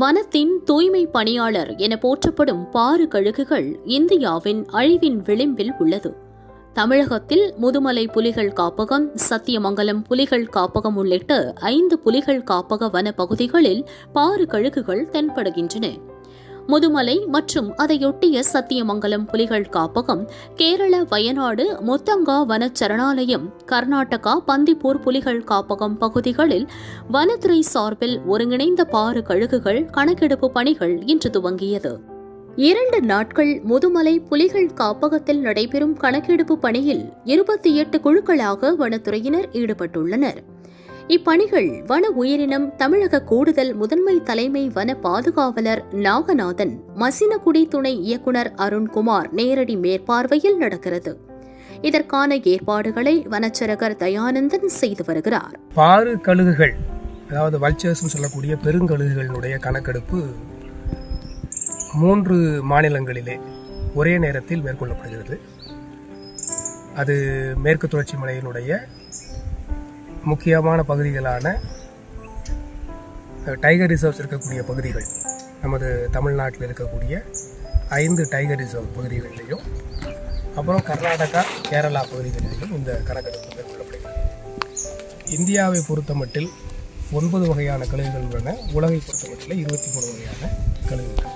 வனத்தின் தூய்மை பணியாளர் என போற்றப்படும் பாறு கழுகுகள் இந்தியாவின் அழிவின் விளிம்பில் உள்ளது. தமிழகத்தில் முதுமலை புலிகள் காப்பகம் சத்தியமங்கலம் புலிகள் காப்பகம் உள்ளிட்ட ஐந்து புலிகள் காப்பக வன பகுதிகளில் பாறு கழுகுகள் தென்படுகின்றன. முதுமலை மற்றும் அதையொட்டிய சத்தியமங்கலம் புலிகள் காப்பகம் கேரள வயநாடு முத்தங்கா வன சரணாலயம் கர்நாடகா பந்திப்பூர் புலிகள் காப்பகம் பகுதிகளில் வனத்துறை சார்பில் ஒருங்கிணைந்த பாறு கழுகுகள் கணக்கெடுப்பு பணிகள் இன்று துவங்கியது. இரண்டு நாட்கள் முதுமலை புலிகள் காப்பகத்தில் நடைபெறும் கணக்கெடுப்பு பணியில் இருபத்தி எட்டு குழுக்களாக வனத்துறையினர் ஈடுபட்டுள்ளனர். இப்பணிகள் வன உயிரினம் தமிழக கூடுதல் முதன்மை தலைமை வன பாதுகாவலர் நாகநாதன் மசினகுடி துணை இயக்குனர் அருண்குமார் நேரடி மேற்பார்வையில் நடக்கிறது. இதற்கான ஏற்பாடுகளை வனச்சரகர் தயானந்தன் செய்து வருகிறார். பாரு கழுகுகள் அதாவது வல்ச்சர்ஸ் சொல்லக்கூடிய பெருங்கழுகுகளினுடைய கணக்கெடுப்பு மூன்று மாநிலங்களிலே ஒரே நேரத்தில் மேற்கொள்ளப்படுகிறது. அது மேற்கு தொடர்ச்சி மலையினுடைய முக்கியமான பகுதிகளான டைகர் ரிசர்வ்ஸ் இருக்கக்கூடிய பகுதிகள் நமது தமிழ்நாட்டில் இருக்கக்கூடிய ஐந்து டைகர் ரிசர்வ் பகுதிகளிலையும் அப்புறம் கர்நாடகா கேரளா பகுதிகளிலையும் இந்த கணக்கெடுப்பு மேற்கொள்ளப்படுகிறது. இந்தியாவை பொறுத்தமட்டில் ஒன்பது வகையான கழுகுகள் உள்ளன. உலகை பொறுத்தமட்டில் இருபத்தி மூணு வகையான கழுகுகள்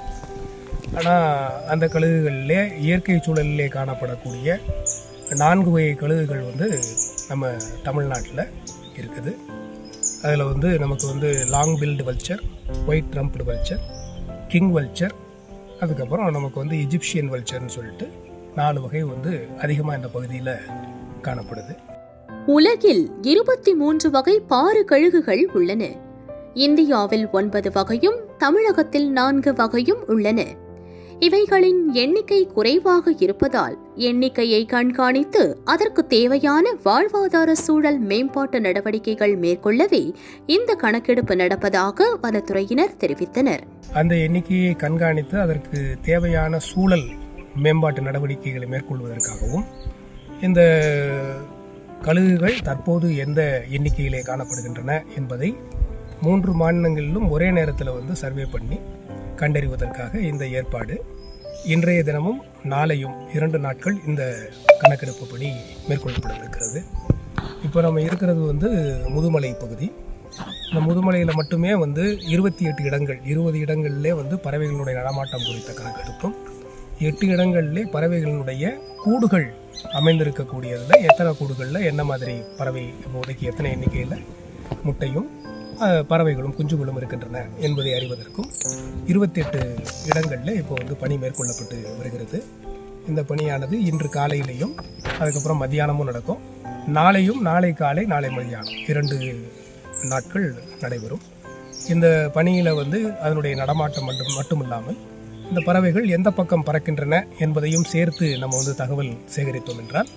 ஆனால் அந்த கழுகுகளிலே இயற்கை சூழலிலே காணப்படக்கூடிய நான்கு வகை கழுகுகள் வந்து நம்ம தமிழ்நாட்டில் இருக்குது. அதில் வந்து நமக்கு வந்து long billed vulture white rumped vulture king vulture அதுக்கப்புறம் நமக்கு வந்து இஜிப்சியன் வல்ச்சர்னு சொல்லிட்டு நாலு வகை வந்து அதிகமாக இந்த பகுதியில் காணப்படுது. உலகில் இருபத்தி மூன்று வகை பாறு கழுகுகள் உள்ளன. இந்தியாவில் ஒன்பது வகையும் தமிழகத்தில் நான்கு வகையும் உள்ளன. இவைகளின் எண்ணிக்கை குறைவாக இருப்பதால் எண்ணிக்கையை கண்காணித்து அதற்கு தேவையான வாழ்வாதார சூழல் மேம்பாட்டு நடவடிக்கைகள் மேற்கொள்ளவே இந்த கணக்கெடுப்பு நடப்பதாக வனத்துறையினர் தெரிவித்தனர். அந்த எண்ணிக்கையை கண்காணித்து அதற்கு தேவையான சூழல் மேம்பாட்டு நடவடிக்கைகளை மேற்கொள்வதற்காகவும் இந்த கழுகுகள் தற்போது எந்த எண்ணிக்கையிலே காணப்படுகின்றன என்பதை மூன்று மாநிலங்களிலும் ஒரே நேரத்தில் வந்து சர்வே பண்ணி கண்டறிவதற்காக இந்த ஏற்பாடு. இன்றைய தினமும் நாளையும் இரண்டு நாட்கள் இந்த கணக்கெடுப்பு பணி மேற்கொள்ளப்படவிருக்கிறது இப்போ நம்ம இருக்கிறது வந்து முதுமலை பகுதி. இந்த முதுமலையில் மட்டுமே வந்து இருபத்தி எட்டு இடங்கள் இருபது இடங்கள்லே வந்து பறவைகளுடைய நடமாட்டம் குறித்த கணக்கெடுப்பும் எட்டு இடங்கள்லே பறவைகளினுடைய கூடுகள் அமைந்திருக்கக்கூடியதில் எத்தனை கூடுகளில் என்ன மாதிரி பறவை இப்போதைக்கு எத்தனை எண்ணிக்கையில் முட்டையும் பறவைகளும் குஞ்சுகளும் இருக்கின்றன என்பதை அறிவதற்கும் இருபத்தெட்டு இடங்களில் இப்போ வந்து பணி மேற்கொள்ளப்பட்டு வருகிறது. இந்த பணியானது இன்று காலையிலையும் அதுக்கப்புறம் மத்தியானமும் நடக்கும். நாளையும் நாளை காலை நாளை மதியானம் இரண்டு நாட்கள் நடைபெறும். இந்த பணியில் வந்து அதனுடைய நடமாட்டம் மட்டும் மட்டுமில்லாமல் இந்த பறவைகள் எந்த பக்கம் பறக்கின்றன என்பதையும் சேர்த்து நம்ம வந்து தகவல் சேகரித்தோம் என்றால்